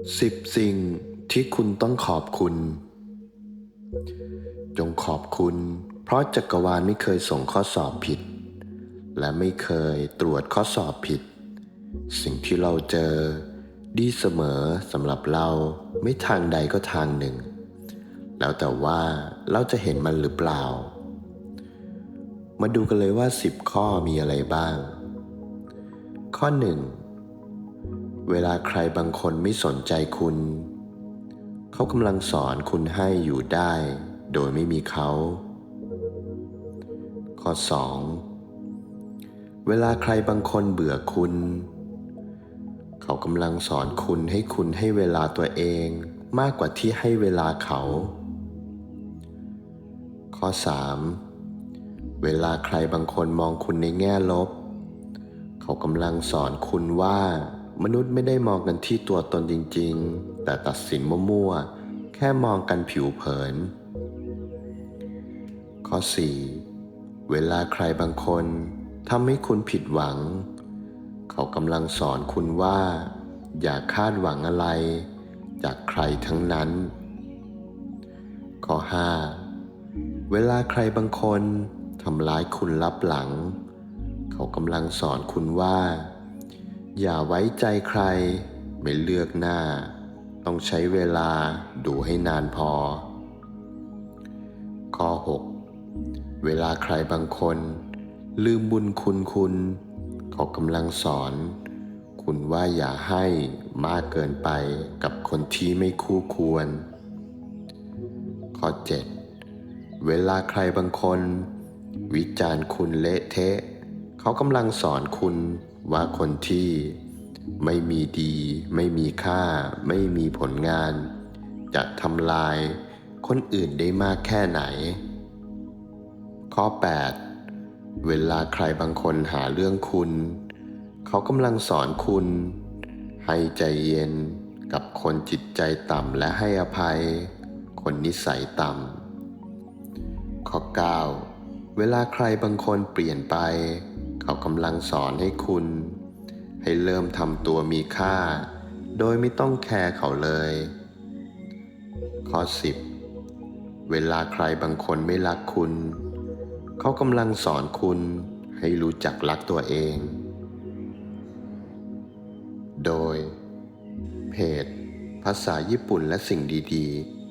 10 สิ่งที่คุณต้องขอบคุณ จงขอบคุณ เพราะจักรวาลไม่เคยส่งข้อสอบผิด และไม่เคยตรวจข้อสอบผิด สิ่งที่เราเจอ ดีเสมอสำหรับเราไม่ทางใดก็ทางหนึ่ง แล้วแต่ว่าเราจะเห็นมันหรือเปล่า มาดูกันเลยว่า 10 ข้อมีอะไรบ้าง ข้อ 1 เวลาใครบางคนไม่สนใจคุณ เขากำลังสอนคุณให้อยู่ได้ โดยไม่มีเขา ข้อ 2 เวลาใครบางคนเบื่อคุณ เขากำลังสอนคุณให้คุณให้เวลาตัวเองมากกว่าที่ให้เวลาเขา ข้อ 3 เวลาใครบางคนมองคุณในแง่ลบ เขากำลังสอนคุณว่า มนุษย์ไม่ได้มองกันที่ตัวตนจริง ๆ แต่ตัดสินมั่วๆ แค่มองกันผิวเผิน ข้อ 4 เวลาใครบางคนทำให้คุณผิดหวัง เขากำลังสอนคุณว่า อย่าคาดหวังอะไร จากใครทั้งนั้น ข้อ 5 เวลาใครบางคนทำร้ายคุณลับหลัง เขากำลังสอนคุณว่า อย่าไว้ใจใคร ไม่เลือกหน้า ต้องใช้เวลาดูให้นานพอ ข้อ 6 เวลาใครบางคน ลืมบุญคุณคุณเขากำลังสอน คุณว่าอย่าให้มากเกินไปกับคนที่ไม่คู่ควร ข้อ 7 เวลาใครบางคน วิจารณ์คุณเละเทะ เขากำลังสอนคุณ ว่าคนที่ไม่มีดี ไม่มีค่า ไม่มีผลงาน จะทำลายคนอื่นได้มากแค่ไหน ข้อ 8 เวลาใครบางคนหาเรื่องคุณ เขากำลังสอนคุณ ให้ใจเย็นกับคนจิตใจต่ำและให้อภัย คนนิสัยต่ำข้อ 9 เวลาใครบางคนเปลี่ยนไป เขากำลังสอนให้คุณ ให้เริ่มทำตัวมีค่า โดยไม่ต้องแคร์เขาเลย ข้อ 10 เวลาใครบางคนไม่รักคุณ เขากำลังสอนคุณให้รู้จักรักตัวเอง โดย เพจ ภาษาญี่ปุ่นและสิ่งดี ๆ